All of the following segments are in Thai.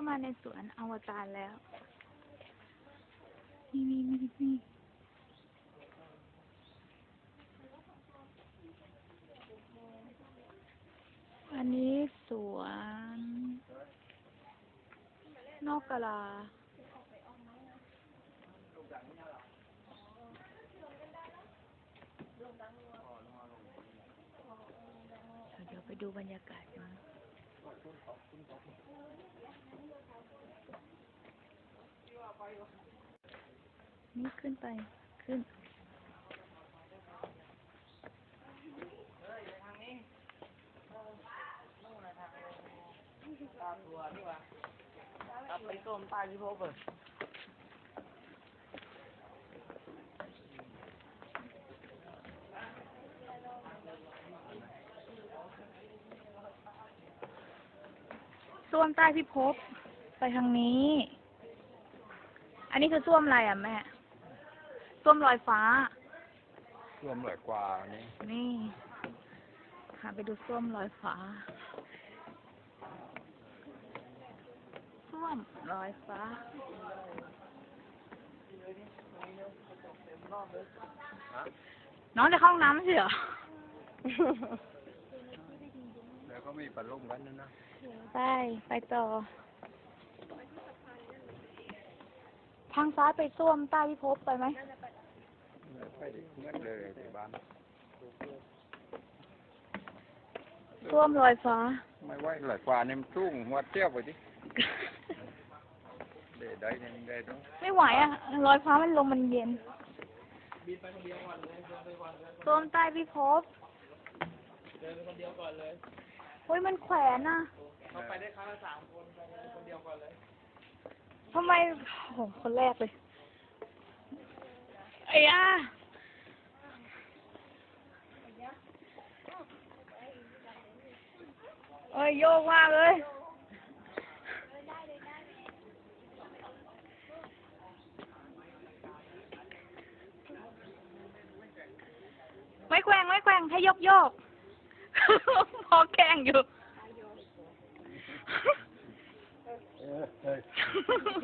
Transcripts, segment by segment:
ามาในสวนอวตารแล้ว นี่นี่นี่นี่อันนี้สวน นอกกะลา เดี๋ยวไปดูบรรยากาศกัน นี่ขึ้นไป ขึ้นเอาไปต้มปลาที่พบเปิดส้วมใต้พิภพ ไปทางนี้ อันนี้คือส้วมอะไรอะแม่ส้วมลอยฟ้ารวมหลายกว่านี่ นี่หาไปดูส้วมลอยฟ้าส้วมลอยฟ้าน้องจะเข้าห้องน้ำไม่ใช่เหรอ แล้วก็มีปัดลมกันนะนะ ไป ไปต่อ ทางซ้ายไปส้วมใต้พิภพไปไหมไปดิเงินเลยที่บ้านส้วมลอยฟ้า ไม่ไหวหลายกว่านี่มันสูงหัวเตี้ยวไปดิเดได้เนี่ยมันได้ต้องไม่ไหวอะลอยฟ้ามันลมมันเย็นส้วมใต้พิภพเดินคนเดียวก่อนเลยเฮ้ยมันแขวนอะเขาไปได้ครั้งละสามคนไปคนเดียวก่อนเลย ทำไมโหคนแรกเลยไอ้ย่าเอ้ยโยกมากเลยไม่แกว่งไม่แกว่งให้ยกโยกพอแกล้งอยู่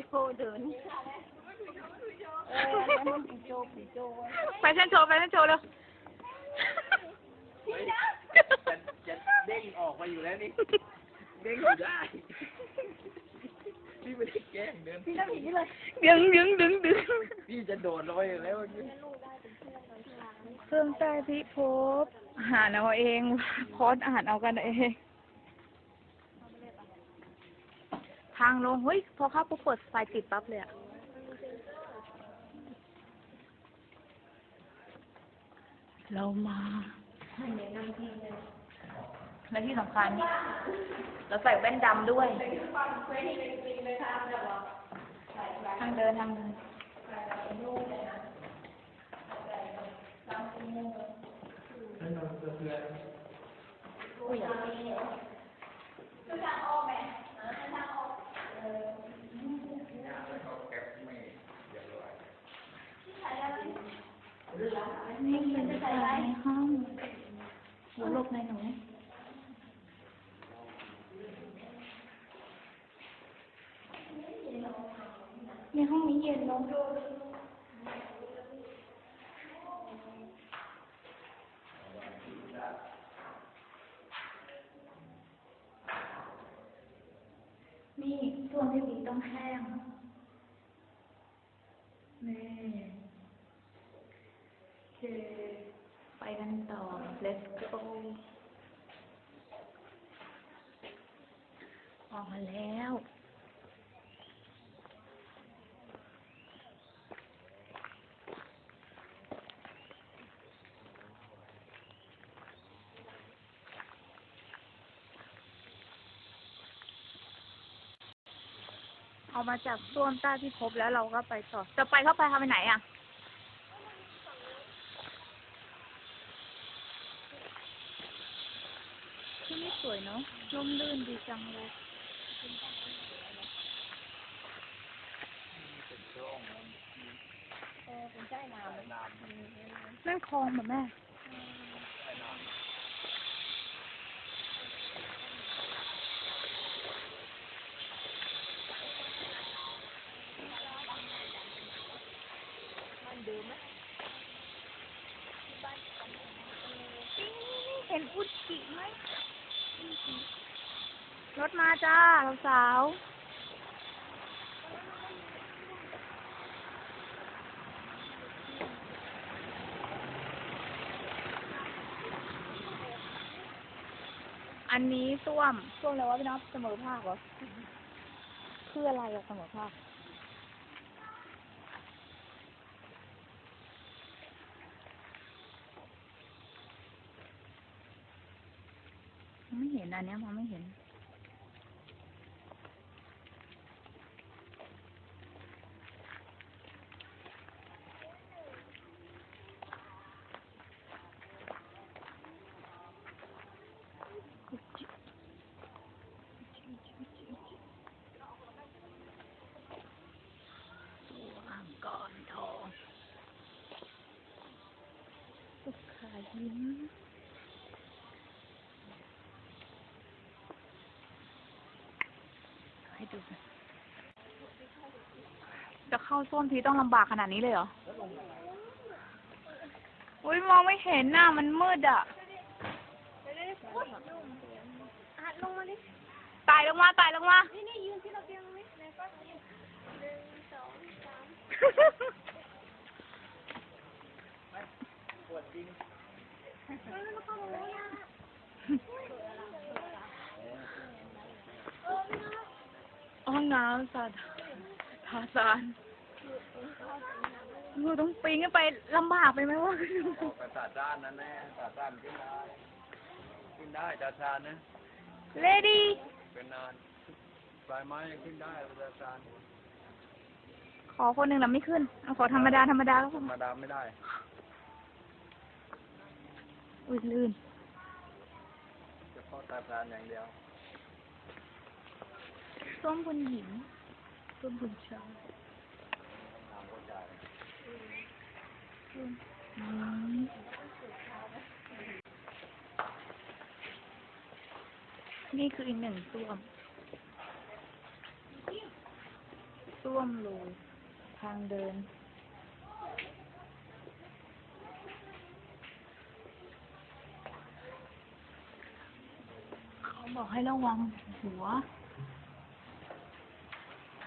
โชว์เดินเออแล้วมันปีโจปีโจแฟชั่นโชว์แฟชั่นโชว์เร็วจะเด้งออกมาอยู่แล้วนี่ เด้งอยู่ได้ พี่ไม่ได้แกล้งเดินพี่น้ำผีเลย ดึงดึงดึงดึงพี่จะโดดลอยอยู่แล้วเมื่เครื่องใต้พิภพอ่าเอาเองพอดอ่านเอากันเอง ทางลงเฮ้ย พอเข้าปุ๊บเปิดไฟติดปั๊บเลยอะเรามาและที่สำคัญเราใส่แว่นดำด้วยทางเดินทางเดินอุ้ย นี่เป็นสายในห้องหัวลบในหนูในห้องนี้เย็นเนอะนี่ส่วนที่บีต้องแห้งนี่ โอไปกันต่อ let's go ออกมาแล้วเอามาจากส้วมใต้ที่พบแล้วเราก็ไปต่อ จะไปเข้าไปทำไปไหนอะ ร่มลื่นดีจังเลยนั่นคลองเหมือนแม่ดิมไหมเห็นอุจิไหม รถมาจ้าสาวอันนี้ส้วมส้วมอะไรวะพี่น้องเสมอภาคเหรอ คืออะไรอะเสมอภาค มอง ไม่เห็นอันนี้มองไม่เห็น ตัวอ่างก่อนทองสุขายิ้ม ให้ดูหน่อย จะเข้าส้วมทีต้องลำบากขนาดนี้เลยเหรอ อุ้ยมองไม่เห็นน่ะมันมืดอะอะ ลงมาดิตายลงมาตายลงมา นี่นี่ยืนที่ระเบียงไหมในก็ยืนหนึ่งสองสามปวดจริงเฮ้ยมันเข้ามาแล้วนะเออไม่นะ ห้องน้ำสัตว์ทาซานเราต้องปีนขึ้นไปลำบากไปไหมวะออกกระตาด้านนั่นแน่ตาด้านขึ้นได้ขึ้นได้ตาชานนะเลดี้เป็นนานปลายไม้ยังขึ้นได้ตาชานขอคนหนึ่งแล้วไม่ขึ้นเอาขอธรรมดาธรรมดาก็พธอรรมดาไม่ได้อุ้ยลื่นเฉพาะตาชานอย่างเดียว ส้มคุณหญิงส้มคุณชายทางนี่คืออีกหนึ่งส้วมส้วมรูทางเดินเขาบอกให้ระวังหัว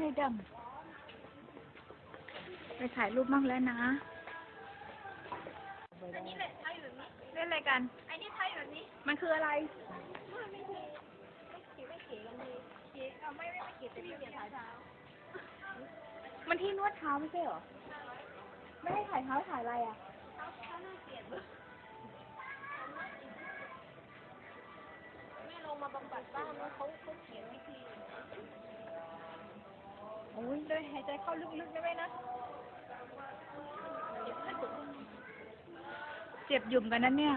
วินัยดำไปถ่ายรูปมั่งแล้วนะอันนี้แหละใช่แบบนี้เล่นอะไรกันไอ้นี่ใช่แบบนี้ มันคืออะไรไม่ไม่เก๋ไม่เก๋ไม่เก๋กันเลยเก๋เอาไม่ไม่ไม่เก๋แต่พี่เปลี่ยนสายเท้ามันที่นวดเท้าไม่ใช่เหรอไม่ให้ถ่ายเท้าถ่ายอะไรอะเท้าเท้าหน้าเปลี่ยนเลยแม่ลงมาบำบัดบ้างนะ โอ้ยเลยหายใจเข้าลึกๆได้ไหมนะ เจ็บหยุ่มกันนะเนี่ย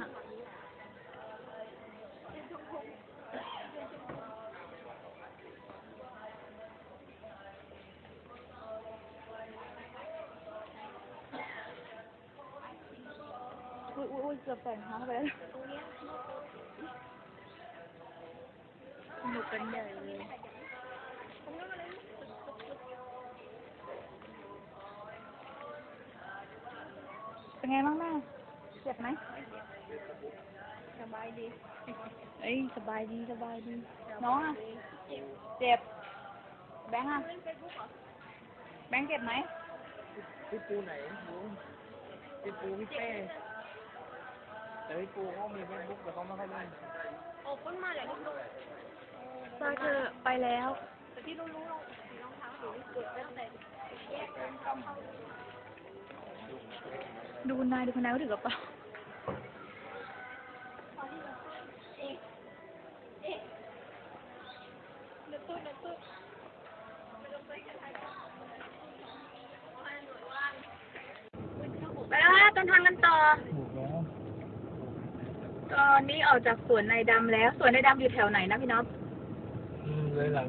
อุ้ยอุ้ยอุ้ยเกือบแต่งเท้าไปแล้วสนุกกันใหญ่เลย เป็นไงบ้างแม่เจ็บไหมสบายดีเอ้ยสบายดีสบายดีน้องอะเจ็บ แบงค์อะแบงค์เจ็บไหมพี่ปูไหนปูพี่ปูพี่เป้แต่พี่ปูเขามีเฟซบุ๊กแต่เขาไม่ค่อยเล่นโอ้พ้นมาแหละลูกซอยเธอไปแล้วแต่ที่รู้รู้สีรองเท้าสีเกิดตั้งแต่แยกกัน ดูนายดูคนนายก็ถือกระเป๋าไปแล้วต้นทางกันต่อ ตอนนี้ออกจากสวนนายดำแล้ว สวนนายดำอยู่แถวไหนนะพี่น็อปเลยหลัง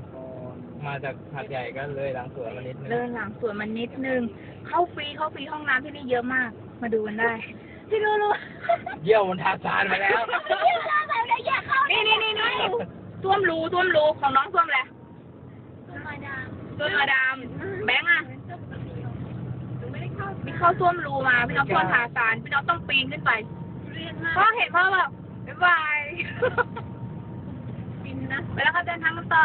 มาจากหาดใหญ่ก็เลยหลังสวนมานิดนึงเดินหลังสวนมันนิดนึง เข้าฟรีเข้าฟรีห้องน้ำที่นี่เยอะมาก มาดูกันได้ พี่รู้รู้เยี่ยวมันทาซานมาแล้วนี่นี่นี่นี่ท่วมรูท่วมรูของน้องท่วมแหละท่วมมาดามแบงค์อะมีเข้าท่วมรูมาพี่น้องท่วมทาซานพี่น้องต้องปีนขึ้นไปพ่อเห็นพ่อแบบบ๊ายบายบินนะไปแล้วครับเดินทางกันต่อ